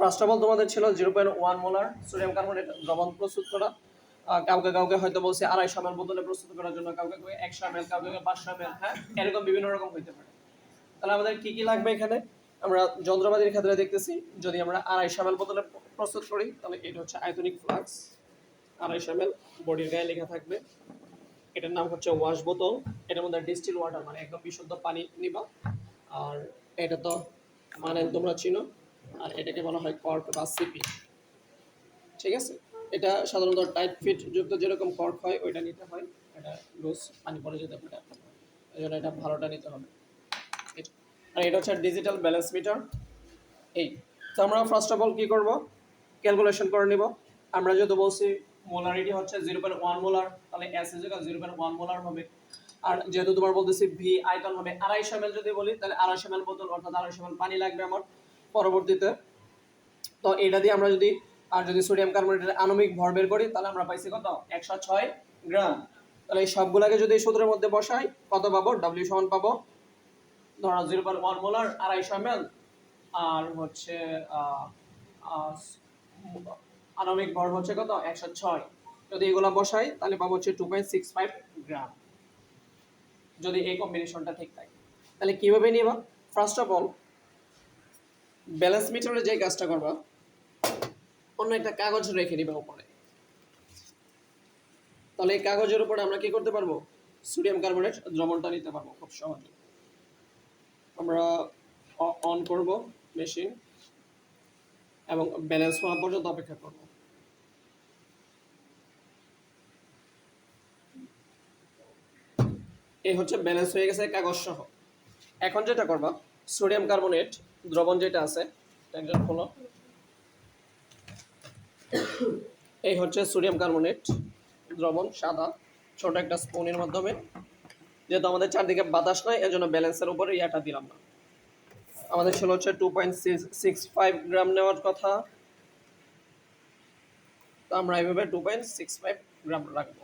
First of all তোমাদের ছিল zero point one molar sodium carbonate দ্রবণ প্রস্তুত করা। কাউকে কাউকে হয়তো বলছে আড়াইশো এমএল বোতলে প্রস্তুত করার জন্য কাউকে কাউকে একশো এমএল কাউকে কাউকে পাঁচশো এমএল হ্যাঁ? এরকম বিভিন্ন রকম হইতে পারে। তাহলে আমাদের কি কি লাগবে এখানে? আমরা যন্ত্রপাতির ক্ষেত্রে দেখতেছি, যদি আমরা আড়াইশো এমএল বোতলে প্রস্তুত করি, তাহলে এটা হচ্ছে আয়তনিক ফ্লাক্স। আড়াইশো এমএল বডির গায়ে লেখা থাকবে। এটার নাম হচ্ছে ওয়াশ বোতল এটার মধ্যে ডিস্টিল ওয়াটার মানে একদম বিশুদ্ধ পানি নিবা। আর এটা তো মানে তোমরা চিনো। আর এটাকে বলা হয় কর্ক বা সিপি। ঠিক আছে? এটা সাধারণত টাইট ফিট যুক্ত যেরকম কর্ক হয়, ওইটা নিতে হয়। এটা লুজ পানি পড়ে যেতে পারে। এই জন্য এটা ভালোটা নিতে হবে। আর এটা হচ্ছে ডিজিটাল ব্যালেন্স মিটার। এই, তো আমরা ফার্স্ট অফ অল কী করব? ক্যালকুলেশন করে নিব। আমরা যেহেতু বলছি মোলারিটি হচ্ছে জিরো পয়েন্ট ওয়ান মোলার তাহলে এস জায়গায় জিরো পয়েন্ট ওয়ান মোলার হবে। আর যেহেতু তোমার বলতেছি ভি আয়তন হবে আড়াইশো এমএল যদি বলি, তাহলে আড়াইশো এমএল বোতল অর্থাৎ আড়াইশো এমএল পানি লাগবে আমার। পরবর্তীতে। তো এটা দিয়ে আমরা যদি, আর যদি সোডিয়াম কার্বনেটের আণবিক ভর বের করি, তাহলে আমরা পাইছি কত? একশো ছয় গ্রাম। তাহলে এই সবগুলাকে যদি এই সূত্রের মধ্যে বসাই, কত পাবো? ডাব্লিউ সমান পাবো? ধরো জিরো পয়েন্ট ওয়ান মোলার আড়াইশো এমএল আর হচ্ছে আণবিক ভর হচ্ছে কত? একশো ছয়। যদি এগুলা বসাই, তাহলে পাবো হচ্ছে two point six five gram. যদি এই কম্বিনেশনটা ঠিক থাকে। তাহলে কীভাবে নিবা? ফার্স্ট অফ অল ব্যালেন্স মিটারে যে কাজটা করবা, অন্য একটা কাগজ রেখে নিবা উপরে। তাহলে এই কাগজের উপরে আমরা কি করতে পারব? সোডিয়াম কার্বনেট দ্রবণটা নিতে পারব খুব সহজে। আমরা অন করব মেশিন এবং ব্যালেন্স হওয়া পর্যন্ত অপেক্ষা করব। এই হচ্ছে ব্যালেন্স হয়ে গেছে কাগজ সহ। এখন যেটা করবা সোডিয়াম কার্বনেট দ্রবণ যেটা আছে, একজন হলো। এই হচ্ছে সোডিয়াম কার্বনেট দ্রবণ, সাদা, ছোট একটা স্পুনের মাধ্যমে। যেহেতু আমাদের চারদিকে বাতাস নাই জন্য ব্যালেন্সের উপরে ইয়াটা দিলাম না। আমাদের ছিল হচ্ছে two point six five gram নেওয়ার কথা। তো আমরা এইভাবে two point six five gram রাখব।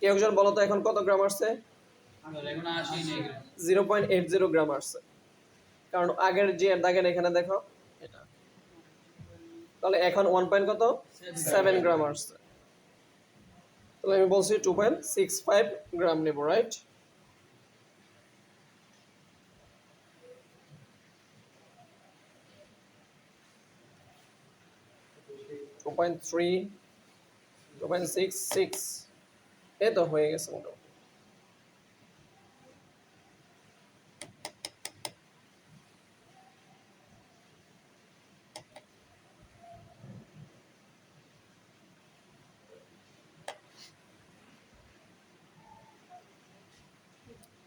কেউ একজন বলো তো এখন কত গ্রাম আসছে? Zero point eight zero gram আসছে। কারণ আগের যে দাগের এখানে দেখো তাহলে এখন ওয়ান পয়েন্ট কত? সেভেন গ্রাম আসছে। তাহলে আমি বলছি two point six five gram নেব right two point three two point six six এই তো হয়ে গেছে মোটামুটি।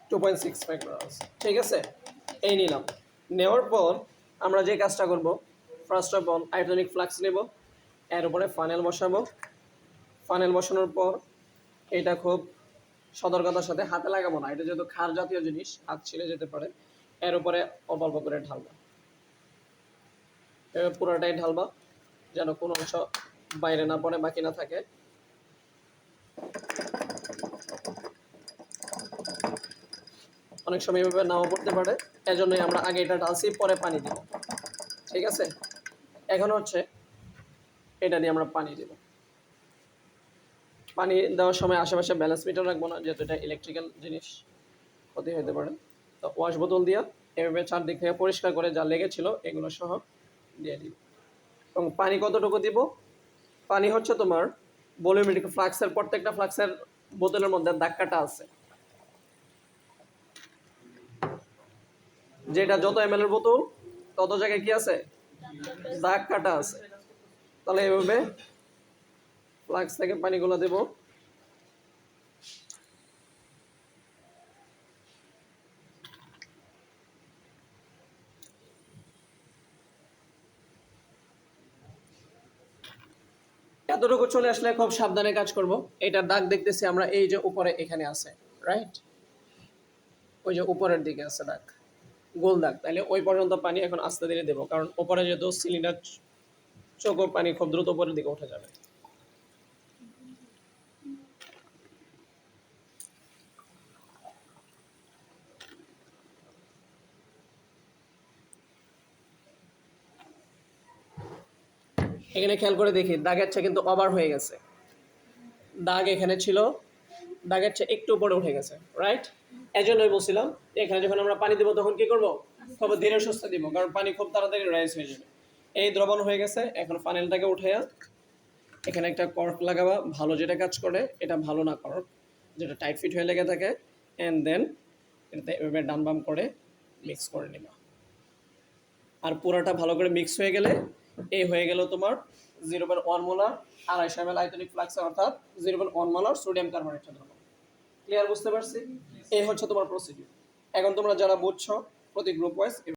টু পয়েন্ট সিক্স ফাইভ ঠিক আছে? এই নিলাম। নেওয়ার পর আমরা যে কাজটা করব ফার্স্ট অফ অল আইটনিক ফ্লাক্স নেব, এর উপরে ফানেল বসাবো। ফানেল বসানোর পর এটা খুব সতর্কতার সাথে হাতে লাগাবো না। এটা যেহেতু খার জাতীয় জিনিস, হাত ছিঁড়ে যেতে পারে। এর উপরে অল্প অল্প করে ঢালবা। পুরোটাই ঢালবা, যেন কোনো অংশ বাইরে না পড়ে, বাকি না থাকে। অনেক সময় এভাবে নাও পড়তে পারে। এজন্যই আমরা আগে এটা ঢালছি, পরে পানি দিব। ঠিক আছে? এখন হচ্ছে এটা নিয়ে আমরা পানি দেব। পানি দেওয়ার সময় আশেপাশে ব্যালেন্স মিটার রাখব না, যেহেতু এটা ইলেকট্রিক্যাল জিনিস, ক্ষতি হতে পারে। তো ওয়াশ বোতল দিয়া এভাবে চারদিক থেকে পরিষ্কার করে যা লেগেছিল এগুলো সহ দিয়ে দিব। এবং পানি কতটুকু দিব? পানি হচ্ছে তোমার ভলিউমেট্রিক ফ্লাক্সের প্রত্যেকটা ফ্লাক্সের বোতলের মধ্যে দাগ আছে। যেটা যত এম এর বোতল তত জায়গায় কি আছে? দাগ কাটা আছে। তাহলে এভাবে ফ্লাক্স থেকে পানিগুলো দেব। এতটুকু চলে আসলে খুব সাবধানে কাজ করব। এটা দাগ দেখতেছি আমরা, এই যে উপরে এখানে আছে রাইট ওই যে উপরের দিকে আছে দাগ, গোল দাগ। তাহলে ওই পর্যন্ত পানি এখন আস্তে ধীরে দেবো, কারণ ওপরে যেহেতু সিলিন্ডার চোখো পানি খুব দ্রুত উপরের দিকে উঠে যাবে। এখানে খেয়াল করে দেখি, দাগের চেয়ে কিন্তু ওভার হয়ে গেছে। দাগ এখানে ছিল, দাগের চেয়ে একটু উপরে উঠে গেছে রাইট এই জন্যই বলছিলাম, এখানে যখন আমরা পানি দেবো তখন কি করব? খুব ধীরে সুস্থ দিব, কারণ পানি খুব তাড়াতাড়ি রাইস হয়ে যাবে। এই দ্রবণ হয়ে গেছে, এখন ফানেলটাকে উঠাইয়া এখানে একটা কর্ক লাগাবা, ভালো যেটা কাজ করে, এটা ভালো না কর্ক যেটা টাইট ফিট হয়ে লেগে থাকে। অ্যান্ড দেন এটাতে এভাবে ডান বাম করে মিক্স করে নিবা। আর পুরাটা ভালো করে মিক্স হয়ে গেলে এই হয়ে গেল তোমার জিরো পয়েন্ট ওয়ান মোলার আড়াইশো এম এল আইতনিক ফ্লাক্স অর্থাৎ zero point one molar sodium carbonate দ্রবণ। ক্লিয়ার বুঝতে পারছি? এই হচ্ছে তোমার প্রসিডিউর এখন তোমরা যারা বুঝছ, প্রতি গ্রুপ ওয়াইজ